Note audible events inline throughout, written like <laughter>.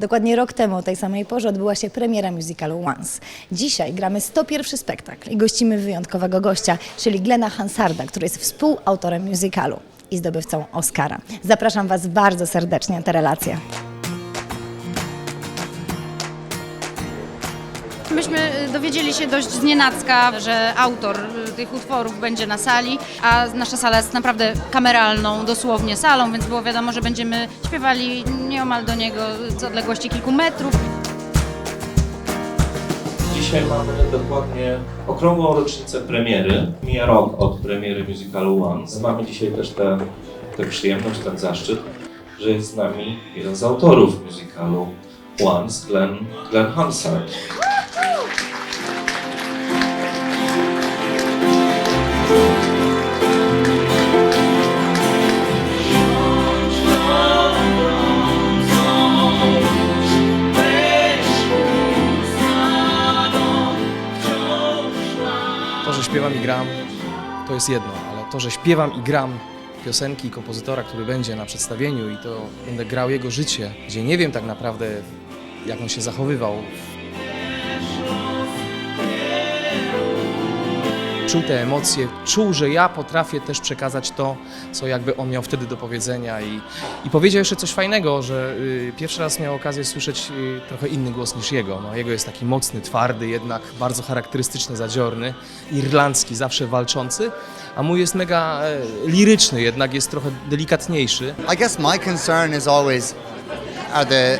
Dokładnie rok temu o tej samej porze odbyła się premiera musicalu Once. Dzisiaj gramy 101 spektakl i gościmy wyjątkowego gościa, czyli Glena Hansarda, który jest współautorem musicalu i zdobywcą Oscara. Zapraszam Was bardzo serdecznie na tę relację. Myśmy y, dowiedzieli się dość znienacka, że autor y, tych utworów będzie na sali, a nasza sala jest naprawdę kameralną, dosłownie salą, więc było wiadomo, że będziemy śpiewali nieomal do niego z odległości kilku metrów. Dzisiaj mamy dokładnie okrągłą rocznicę premiery. Mija rok od premiery musicalu Once. Mamy dzisiaj też tę tę przyjemność, ten zaszczyt, że jest z nami jeden z autorów musicalu Once, Glenn, Glenn Hansard. Śpiewam i gram, to jest jedno, ale to, że śpiewam i gram piosenki kompozytora, który będzie na przedstawieniu i to będę grał jego życie, gdzie nie wiem tak naprawdę, jak on się zachowywał. Czuł te emocje, czuł, że ja potrafię też przekazać to, co jakby on miał wtedy do powiedzenia i, i powiedział jeszcze coś fajnego, że y, pierwszy raz miał okazję słyszeć y, trochę inny głos niż jego. No, jego jest taki mocny, twardy, jednak bardzo charakterystyczny, zadziorny, irlandzki, zawsze walczący, a mój jest mega e, liryczny, jednak jest trochę delikatniejszy. I guess my concern is always are the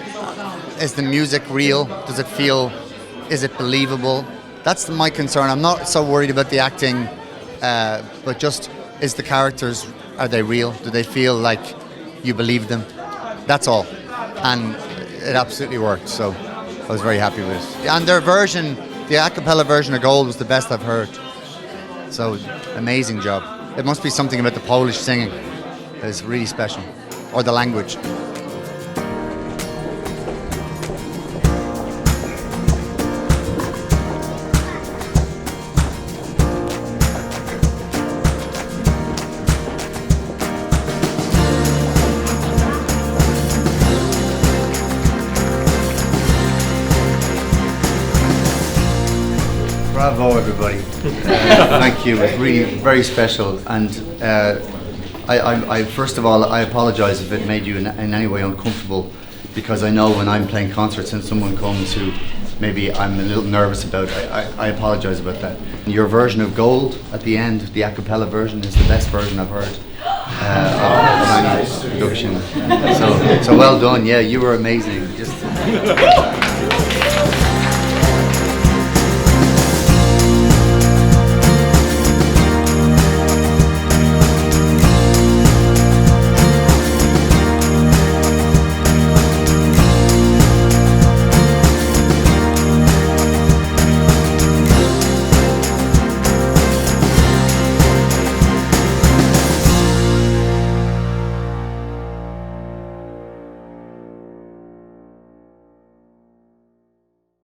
is the music real? Does it feel is it believable? That's my concern. I'm not so worried about the acting, uh, but just is the characters are they real? Do they feel like you believe them? That's all, and it absolutely worked. So I was very happy with it. And their version, the a cappella version of Gold, was the best I've heard. So amazing job. It must be something about the Polish singing that is really special, or the language. Bravo, everybody. Uh, <laughs> thank you. It's really very special. And uh, I, I, I, first of all, I apologize if it made you in, in any way uncomfortable because I know when I'm playing concerts and someone comes who maybe I'm a little nervous about, I, I, I apologize about that. Your version of Gold at the end, the a cappella version, is the best version I've heard. Uh, of, any production. So, so well done. Yeah, you were amazing. Just <laughs>